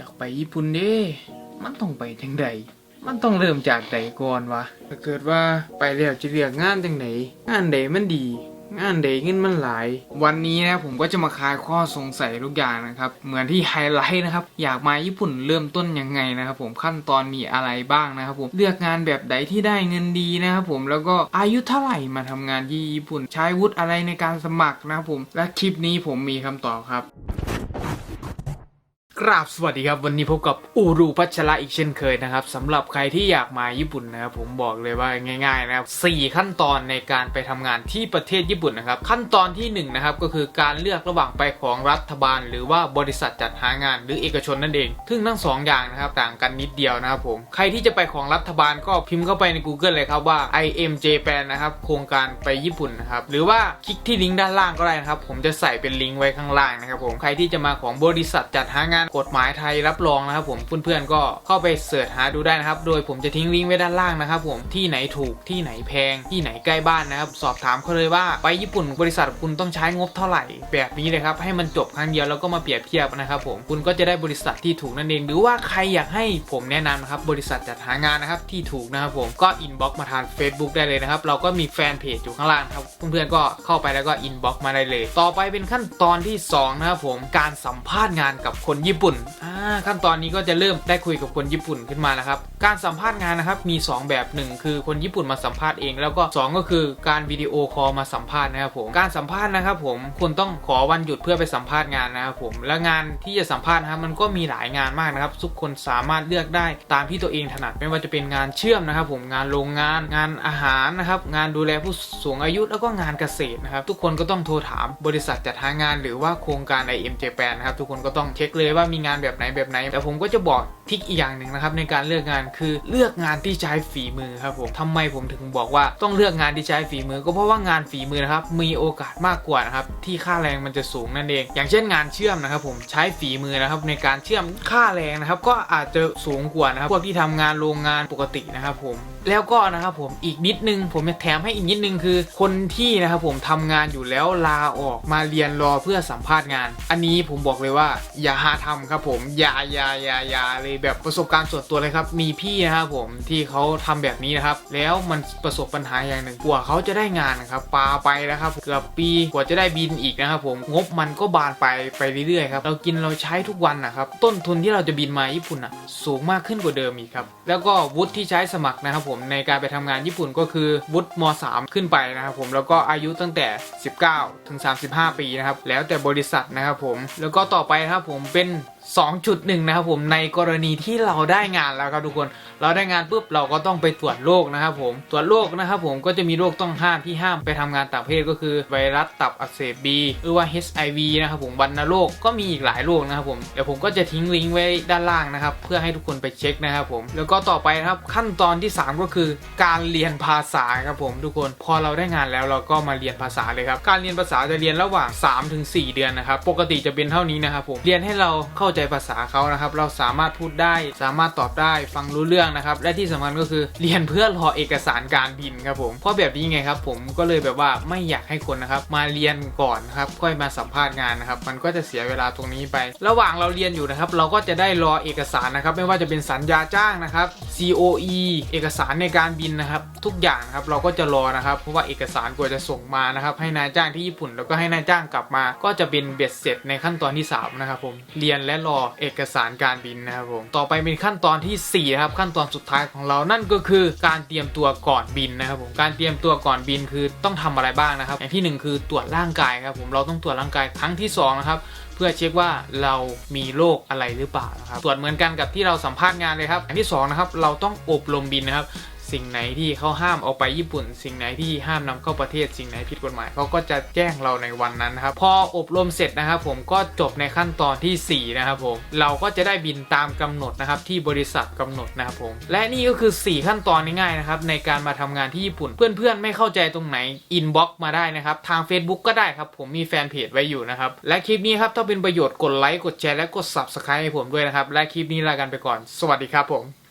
อยากไปญี่ปุ่นเด้ มันต้องไปจังใดมันต้องเริ่มจากใดก่อนวะถ้าเกิดว่าไปแล้วจะเรียกงานจังไหน งานใดมันดี งานใดเงินมันหลาย วันนี้นะผมก็จะมาคลายข้อสงสัยทุกอย่างนะครับ เหมือนที่ไฮไลท์นะครับ อยากมาญี่ปุ่นเริ่มต้นยังไงนะครับ ผมขั้นตอนมีอะไรบ้างนะครับ ผมเลือกงานแบบใดที่ได้เงินดีนะครับผมแล้วก็อายุเท่าไหร่มาทำงานที่ญี่ปุ่น ใช้วุฒิอะไรในการสมัครนะครับผม และคลิปนี้ผมมีคำตอบครับ กราบสวัสดีครับ วันนี้พบกับอูรุพัชระอีกเช่นเคยนะครับสำหรับใครที่อยากมาญี่ปุ่นนะครับผมบอกเลยว่าง่ายๆนะครับสี่ขั้นตอนในการไปทำงานที่ประเทศญี่ปุ่นนะครับ ขั้นตอนที่หนึ่งนะครับก็คือการเลือกระหว่างไปของรัฐบาล หรือว่าบริษัทจัดหางาน หรือเอกชนนั่นเอง ซึ่งทั้งสองอย่างนะครับต่างกันนิดเดียวนะครับผมใครที่จะไปของรัฐบาลก็พิมพ์เข้าไปใน Google เลยครับว่า IMJ Japan นะครับโครงการไปญี่ปุ่นนะครับหรือว่าคลิกที่ลิงก์ด้านล่างก็ได้นะครับผมจะใส่เป็นลิงก์ไว้ข้างล่างนะครับผมใครที่จะมาของบริษัทจัดหางานกฎหมายไทยรับรองนะครับผมเพื่อนๆก็เข้าไปเสิร์ชหาดูได้นะครับ โดยผมจะทิ้งลิงก์ไว้ด้านล่างนะครับผมที่ไหนถูกที่ไหนแพง ที่ไหนใกล้บ้านนะครับสอบถามเขาเลยว่าไปญี่ปุ่นบริษัทคุณต้องใช้งบเท่าไหร่ แบบนี้เลยครับให้มันจบครั้งเดียวแล้วก็มาเปรียบเทียบนะครับผมคุณก็จะได้บริษัทที่ถูกนั่นเอง หรือว่าใครอยากให้ผมแนะนำนะครับบริษัทจัดหางานนะครับที่ถูกนะครับผมก็อินบ็อกมาทาง Facebook ได้เลยนะครับเราก็มีแฟนเพจอยู่ข้างล่างครับเพื่อนๆก็เข้าไปแล้วก็อินบ็อกมาได้เลย ต่อไปเป็นขั้นตอนที่สองนะครับผมการสัมภาษณ์งานกับคนญี่ปุ่นอ่าขั้นตอนนี้ก็จะเริ่มได้คุยกับคนญี่ปุ่นขึ้นมาแล้วครับการสัมภาษณ์งานนะครับมี 2 แบบหนึ่งคือคนญี่ปุ่นมาสัมภาษณ์เอง แล้วก็ 2 ก็คือการวิดีโอคอลมาสัมภาษณ์นะครับผมการสัมภาษณ์นะครับผมคุณต้องขอวันหยุดเพื่อไปสัมภาษณ์งานนะครับผมและงานที่จะสัมภาษณ์นะครับมันก็มีหลายงานมากนะครับทุกคนสามารถเลือกได้ตามที่ตัวเองถนัดไม่ว่าจะเป็นงานเชื่อมนะครับผมงานโรงงานงานอาหารนะครับงานดูแลผู้สูงอายุแล้วก็งานเกษตรนะครับทุกคนก็ต้องโทรถามบริษัทจัดหางาน หรือว่าโครงการ IM Japan นะครับทุกคนก็ต้องเช็คเลยว่ามีงานแบบไหนแบบไหน แต่ผมก็จะบอกทิกอีกอย่างหนึ่งนะครับในการเลือกงานคือเลือกงานที่ใช้ฝีมือครับผมทำไมผมถึงบอกว่าต้องเลือกงานที่ใช้ฝีมือ ก็เพราะว่างานฝีมือนะครับมีโอกาสมากกว่านะครับที่ค่าแรงมันจะสูงนั่นเอง อย่างเช่นงานเชื่อมนะครับผมใช้ฝีมือนะครับในการเชื่อมค่าแรงนะครับก็อาจจะสูงกว่านะครับพวกที่ทำงานโรงงานปกตินะครับผมแล้วก็นะครับผมอีกนิดนึงผมแถมให้อีกนิดนึงคือ คนที่นะครับผมทำงานอยู่แล้วลาออกมาเรียนรอเพื่อสัมภาษณ์งาน อันนี้ผมบอกเลยว่า อย่าหาทำครับผมอย่าอย่าอย่าอย่าเลยแบบประสบการณ์ส่วนตัวเลยครับ มีพี่นะครับผมที่เขาทำแบบนี้นะครับ แล้วมันประสบปัญหาอย่างหนึ่งกว่าเขาจะได้งานนะครับปาไปนะครับเกือบปีกว่าจะได้บินอีกนะครับผมงบมันก็บานไปไปเรื่อยๆครับเรากินเราใช้ทุกวันนะครับต้นทุนที่เราจะบินมาญี่ปุ่นอะสูงมากขึ้นกว่าเดิมอีกครับแล้วก็วุฒิที่ใช้สมัครนะครับผมในการไปทำงานญี่ปุ่นก็คือวุฒิม .3 ขึ้นไปนะครับผมแล้วก็อายุตั้งแต่ 19 ถึง 35 ปีนะครับแล้วแต่บริษัทนะครับผมแล้วก็ต่อไปนะครับผมเป็น 2.1 นะครับผมในกรณีที่เราได้งานแล้วครับทุกคน เราได้งานปุ๊บเราก็ต้องไปตรวจโรคนะครับผมตรวจโรคนะครับผมก็จะมีโรคต้องห้ามที่ห้ามไปทำงานต่างประเทศก็คือไวรัสตับอักเสบบีหรือว่า HIV นะครับผมวัณโรคก็มีอีกหลายโรคนะครับผมเดี๋ยวผมก็จะทิ้งลิงก์ไว้ด้านล่างนะครับเพื่อให้ทุกคนไปเช็คนะครับผมแล้วก็ต่อไปนะครับขั้นตอนที่ 3 ก็คือการเรียนภาษาครับผมทุกคน พอเราได้งานแล้วเราก็มาเรียนภาษาเลยครับการเรียนภาษาจะเรียนระหว่าง 3-4 เดือนนะครับปกติจะเป็นเท่านี้นะครับผมเรียนให้เราเข้าใจภาษาเขานะครับ เราสามารถพูดได้ สามารถตอบได้ฟังรู้เรื่องนะครับ และที่สำคัญก็คือเรียนเพื่อรอเอกสารการบินครับผมเพราะแบบนี้ไงครับผมก็เลยแบบว่าไม่อยากให้คนนะครับ มาเรียนก่อนครับค่อยมาสัมภาษณ์งานนะครับ มันก็จะเสียเวลาตรงนี้ไป ระหว่างเราเรียนอยู่นะครับ เราก็จะได้รอเอกสารนะครับ ไม่ว่าจะเป็นสัญญาจ้างนะครับ COE เอกสารในการบินนะครับ ทุกอย่างครับเราก็จะรอนะครับ เพราะว่าเอกสารกว่าจะส่งมานะครับ ให้นายจ้างที่ญี่ปุ่น แล้วก็ให้นายจ้างกลับมา ก็จะเป็นเบ็ดเสร็จในขั้นตอนที่ 3 นะครับผมเรียนและรอเอกสารการบินนะครับผมต่อไปเป็นขั้นตอนที่4นะครับขั้นตอนสุดท้ายของเรานั่นก็คือการเตรียมตัวก่อนบินนะครับผมการเตรียมตัวก่อนบินคือต้องทำอะไรบ้างนะครับ อย่างที่หนึ่งคือตรวจร่างกายครับผมเราต้องตรวจร่างกายครั้งที่สองนะครับ เพื่อเช็คว่าเรามีโรคอะไรหรือเปล่านะครับตรวจเหมือนกันกับที่เราสัมภาษณ์งานเลยครับอย่างที่สองนะครับเราต้องอบรมบินนะครับ สิ่งไหนที่เขาห้ามเอาไปญี่ปุ่น สิ่งไหนที่ห้ามนำเข้าประเทศ สิ่งไหนผิดกฎหมายเขาก็จะแจ้งเราในวันนั้นนะครับ พออบรมเสร็จนะครับผมก็จบในขั้นตอนที่ 4 นะครับผมเราก็จะได้บินตามกำหนดนะครับที่บริษัทกำหนดนะครับผมและนี่ก็คือ 4 ขั้นตอนง่ายๆนะครับในการมาทำงานที่ญี่ปุ่น เพื่อนๆ ไม่เข้าใจตรงไหนอินบ็อกมาได้นะครับทาง Facebook ก็ได้ครับผมมีแฟนเพจไว้อยู่นะครับและคลิปนี้ครับถ้าเป็นประโยชน์กดไลค์กดแชร์และกด Subscribe ให้ผมด้วยนะครับและคลิปนี้ลากันไปก่อน สวัสดีครับผม